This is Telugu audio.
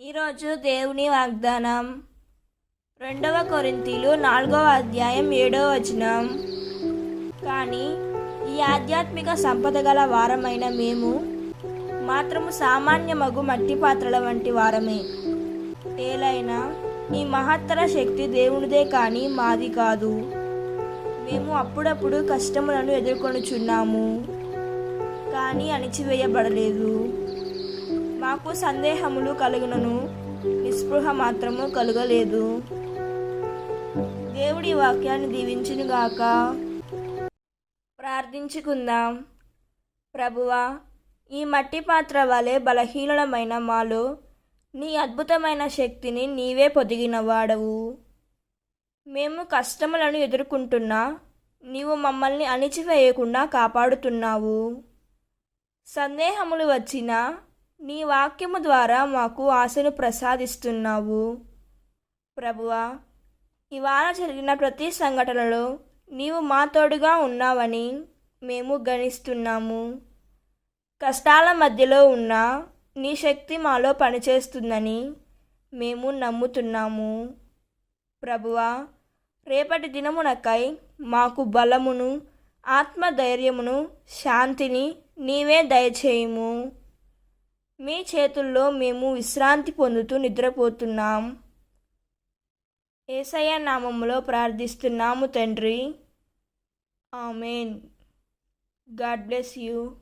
ఈరోజు దేవుని వాగ్దానం. రెండవ కొరింతీలు నాలుగవ అధ్యాయం ఏడవ వచనం. కానీ ఈ ఆధ్యాత్మిక సంపద గల వారమైన మేము మాత్రము సామాన్య మగు మట్టి పాత్రల వంటి వారమే. ఏలైనా ఈ మహత్తర శక్తి దేవునిదే కానీ మాది కాదు. మేము అప్పుడప్పుడు కష్టములను ఎదుర్కొనుచున్నాము. కానీ అణిచివేయబడలేదు. నాకు సందేహములు కలుగునను. నిస్పృహ మాత్రము కలుగలేదు. దేవుడి వాక్యాన్ని దీవించునుగాక ప్రార్థించుకుందాం. ప్రభువా ఈ మట్టి పాత్ర వలె బలహీనమైన మాలో నీ అద్భుతమైన శక్తిని నీవే పొదిగిన వాడవు. మేము కష్టములను ఎదుర్కొంటున్నా నీవు మమ్మల్ని అణిచివేయకుండా కాపాడుతున్నావు. సందేహములు వచ్చినా నీ వాక్యము ద్వారా మాకు ఆశను ప్రసాదిస్తున్నావు. ప్రభువా ఇవాళ జరిగిన ప్రతి సంఘటనలో నీవు మా తోడుగా ఉన్నావని మేము గణిస్తున్నాము. కష్టాల మధ్యలో ఉన్న నీ శక్తి మాలో పనిచేస్తుందని మేము నమ్ముతున్నాము. ప్రభువా రేపటి దినమునకై మాకు బలమును ఆత్మధైర్యమును శాంతిని నీవే దయచేయము. మీ చేతుల్లో మేము విశ్రాంతి పొందుతూ నిద్రపోతున్నాం. ఏసయ్య నామములో ప్రార్థిస్తున్నాము తండ్రి. ఆమెన్. God bless you.